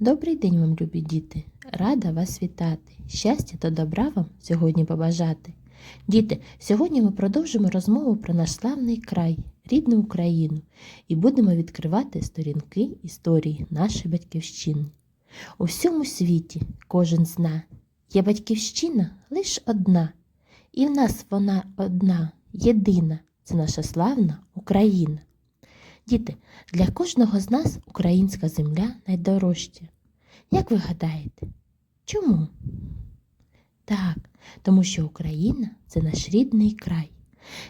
Добрий день вам, любі діти! Рада вас вітати! Щастя та добра вам сьогодні побажати. Діти, сьогодні ми продовжимо розмову про наш славний край, рідну Україну, і будемо відкривати сторінки історії нашої батьківщини. У всьому світі кожен зна, є батьківщина лише одна, і в нас вона одна, єдина це наша славна Україна. Діти, для кожного з нас українська земля найдорожча. Як ви гадаєте, чому? Так, тому що Україна це наш рідний край.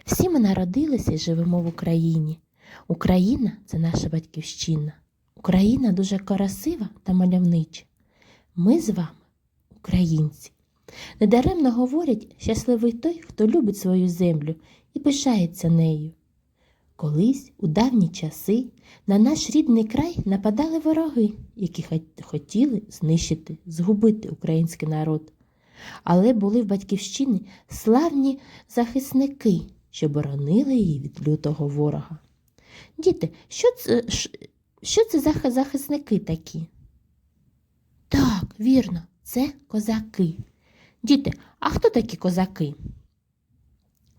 Всі ми народилися і живемо в Україні. Україна це наша батьківщина. Україна дуже красива та мальовнича. Ми з вами українці. Недаремно говорять, щасливий той, хто любить свою землю і пишається нею. Колись, у давні часи, на наш рідний край нападали вороги, які хотіли знищити, згубити український народ. Але були в батьківщині славні захисники, що боронили її від лютого ворога. Діти, що це, що це за захисники такі? Так, вірно, це козаки. Діти, а хто такі козаки?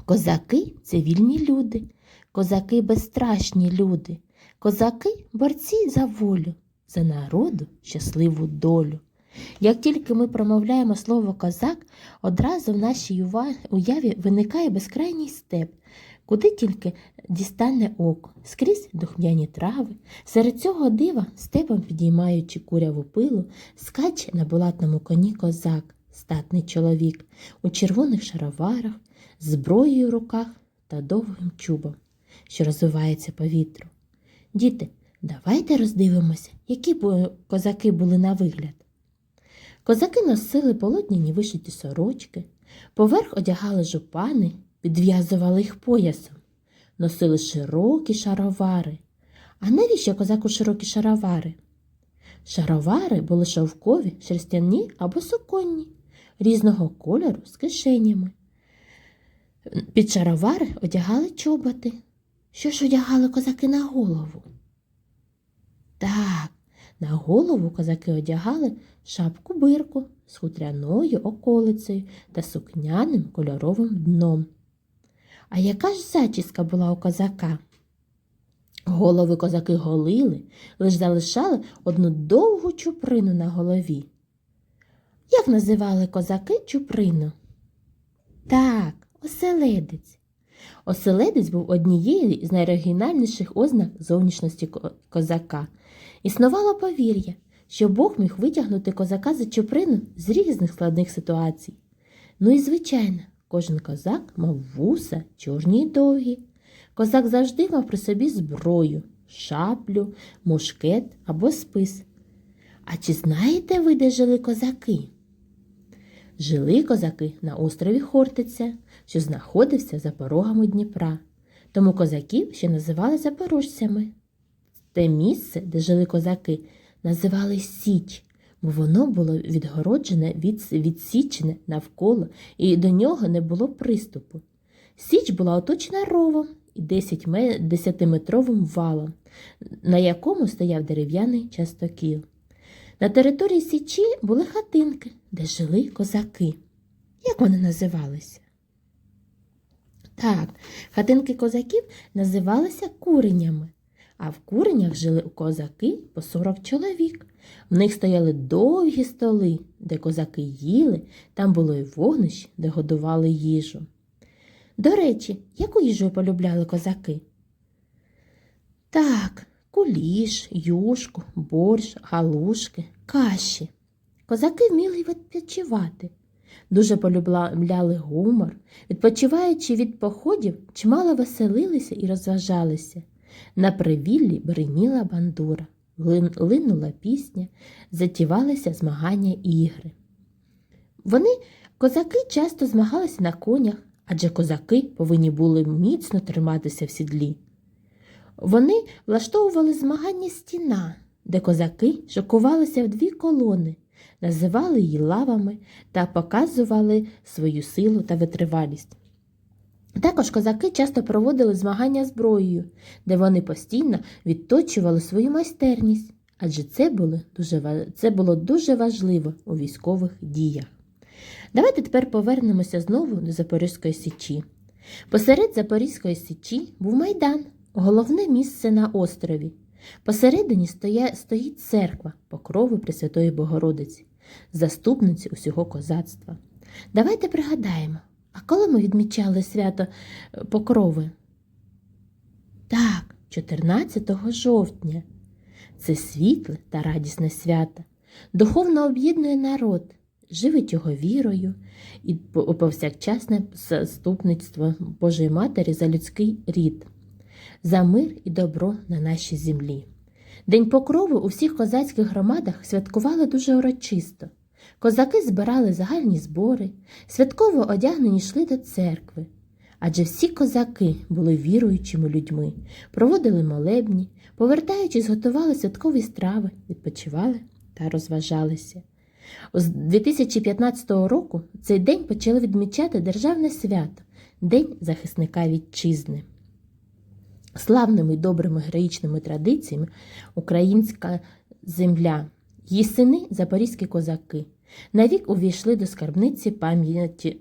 Козаки це вільні люди. Козаки безстрашні люди, козаки борці за волю, за народу щасливу долю. Як тільки ми промовляємо слово козак, одразу в нашій уяві виникає безкрайній степ, куди тільки дістане око, скрізь духмяні трави. Серед цього дива, степом підіймаючи куряву пилу, скаче на булатному коні козак, статний чоловік, у червоних шароварах, зброєю в руках та довгим чубом що розвивається по вітру. Діти, давайте роздивимося, які козаки були на вигляд. Козаки носили полотняні вишиті сорочки, поверх одягали жупани, підв'язували їх поясом, носили широкі шаровари. А навіщо козаку широкі шаровари? Шаровари були шовкові, шерстяні або суконні, різного кольору з кишенями. Під шаровари одягали чоботи. Що ж одягали козаки на голову? Так, на голову козаки одягали шапку бирку з хутряною околицею та сукняним кольоровим дном. А яка ж зачіска була у козака? Голови козаки голили, лиш залишали одну довгу чуприну на голові. Як називали козаки чуприну? Так, оселедець. Оселедець був однією з найоригінальніших ознак зовнішності козака. Існувало повір'я, що Бог міг витягнути козака за чуприну з різних складних ситуацій. Ну і звичайно, кожен козак мав вуса, чорні й довгі. Козак завжди мав при собі зброю, шаблю, мушкет або спис. А чи знаєте ви, де жили козаки? Жили козаки на острові Хортиця, що знаходився за порогами Дніпра. Тому козаків ще називали запорожцями. Те місце, де жили козаки, називали Січ, бо воно було відгороджене від, відсічене навколо, і до нього не було приступу. Січ була оточена ровом і 10 ме- 10-метровим валом, на якому стояв дерев'яний частокіл. На території Січі були хатинки, де жили козаки. Як вони називалися? Так, хатинки козаків називалися куренями, а в куренях жили козаки по 40 чоловік. В них стояли довгі столи, де козаки їли, там було й вогнище, де годували їжу. До речі, яку їжу полюбляли козаки? Так, куліш, юшку, борщ, галушки, каші. Козаки вміли відпочивати. Дуже полюбляли гумор. Відпочиваючи від походів, чимало веселилися і розважалися. На привіллі бриніла бандура, лин- линула пісня, затівалися змагання і ігри. Вони, козаки, часто змагалися на конях, адже козаки повинні були міцно триматися в сідлі. Вони влаштовували змагання стіна, де козаки шокувалися в дві колони, називали її лавами та показували свою силу та витривалість. Також козаки часто проводили змагання зброєю, де вони постійно відточували свою майстерність, адже це було дуже, це було дуже важливо у військових діях. Давайте тепер повернемося знову до Запорізької січі. Посеред Запорізької січі був майдан, головне місце на острові. Посередині стоя, стоїть церква Покрови Пресвятої Богородиці, заступниці усього козацтва. Давайте пригадаємо, а коли ми відмічали свято е, Покрови? Так, 14 жовтня. Це світле та радісне свято. Духовно об'єднує народ, живить його вірою і повсякчасне заступництво Божої Матері за людський рід, за мир і добро на нашій землі. День покрови у всіх козацьких громадах святкували дуже урочисто. Козаки збирали загальні збори, святково одягнені йшли до церкви. Адже всі козаки були віруючими людьми, проводили молебні, повертаючись, готували святкові страви, відпочивали та розважалися. З 2015 року цей день почали відмічати державне свято День захисника вітчизни. Славними добрими героїчними традиціями українська земля, її сини запорізькі козаки, навік увійшли до скарбниці пам'яті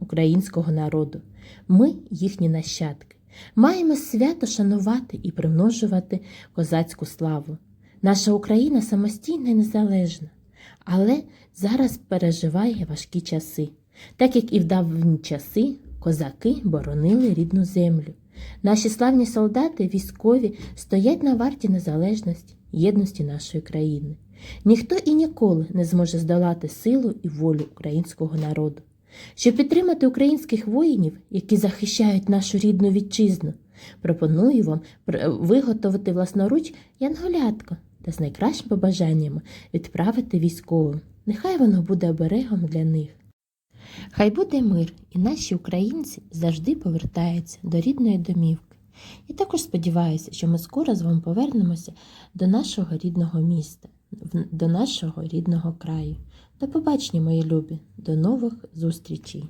українського народу. Ми їхні нащадки. Маємо свято шанувати і примножувати козацьку славу. Наша Україна самостійна і незалежна, але зараз переживає важкі часи. Так як і в давні часи козаки боронили рідну землю. Наші славні солдати, військові стоять на варті незалежності, єдності нашої країни. Ніхто і ніколи не зможе здолати силу і волю українського народу. Щоб підтримати українських воїнів, які захищають нашу рідну вітчизну, пропоную вам виготовити власноруч янголятко та з найкращими побажаннями відправити військовим. Нехай воно буде оберегом для них. Хай буде мир, і наші українці завжди повертаються до рідної домівки. Я також сподіваюся, що ми скоро з вами повернемося до нашого рідного міста, до нашого рідного краю. До побачення, мої любі, до нових зустрічей!